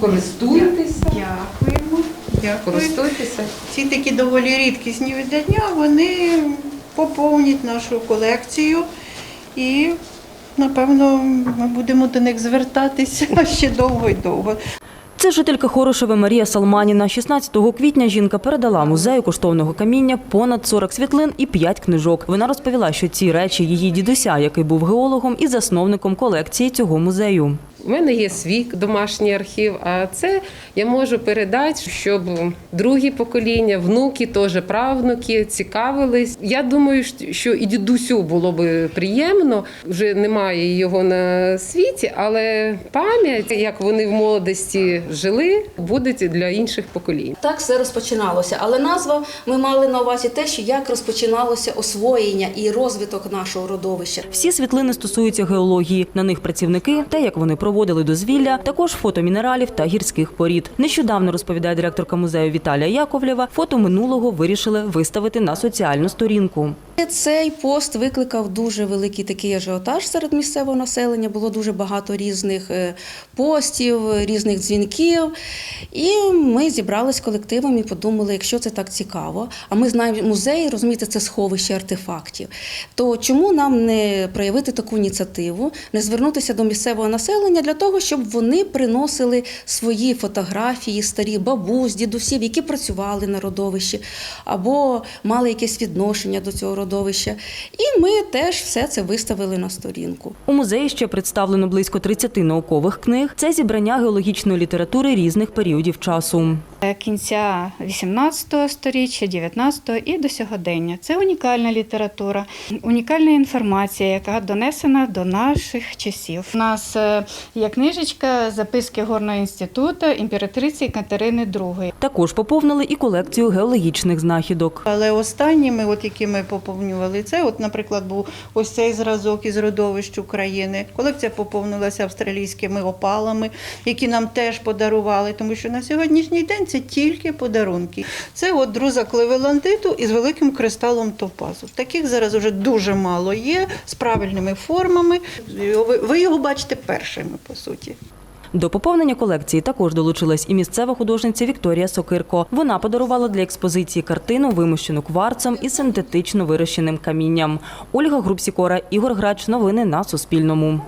Користуйтеся, Дякуємо. Дякую. користуйтеся. Ці такі доволі рідкісні видання, вони поповнять нашу колекцію і, напевно, ми будемо до них звертатися ще довго і довго. Це жителька Хорошева Марія Салманіна. 16 квітня жінка передала музею коштовного каміння понад 40 світлин і 5 книжок. Вона розповіла, що ці речі її дідуся, який був геологом і засновником колекції цього музею. У мене є свій домашній архів, а це я можу передати, щоб другі покоління, внуки, теж правнуки цікавились. Я думаю, що і дідусю було би приємно. Вже немає його на світі, але пам'ять, як вони в молодості жили, буде для інших поколінь. Так все розпочиналося. Але назва ми мали на увазі те, що як розпочиналося освоєння і розвиток нашого родовища. Всі світлини стосуються геології. На них працівники, те, як вони проводили дозвілля, також фото мінералів та гірських порід. Нещодавно розповідає директорка музею Віталія Яковлєва. Фото минулого вирішили виставити на соціальну сторінку. Цей пост викликав дуже великий такий ажіотаж серед місцевого населення. Було дуже багато різних е, постів, різних дзвінків. І ми зібрались колективом і подумали, якщо це так цікаво, а ми знаємо музей, розумієте, це сховище артефактів. То чому нам не проявити таку ініціативу, не звернутися до місцевого населення для того, щоб вони приносили свої фотографії, старі бабусь, дідусів, які працювали на родовищі, або мали якесь відношення до цього родовища. І ми теж все це виставили на сторінку. У музеї ще представлено близько 30 наукових книг. Це зібрання геологічної літератури різних періодів часу. Е, кінця 18 століття, 19 і до сьогодення. Це унікальна література, унікальна інформація, яка донесена до наших часів. У нас е, є книжечка записки горного інституту імператриці Катерини II. Також поповнили і колекцію геологічних знахідок. Але останніми, от які ми поповнювали, це, от, наприклад, був ось цей зразок із родовищ України. Колекція поповнилася австралійськими опалами, які нам теж подарували, тому що на сьогоднішній день це тільки подарунки. Це от друза клевеландиту із великим кристалом топазу. Таких зараз вже дуже мало є з правильними формами. Ви, його бачите першими, по суті. До поповнення колекції також долучилась і місцева художниця Вікторія Сокирко. Вона подарувала для експозиції картину, вимощену кварцем і синтетично вирощеним камінням. Ольга Групсікора, Ігор Грач. Новини на Суспільному.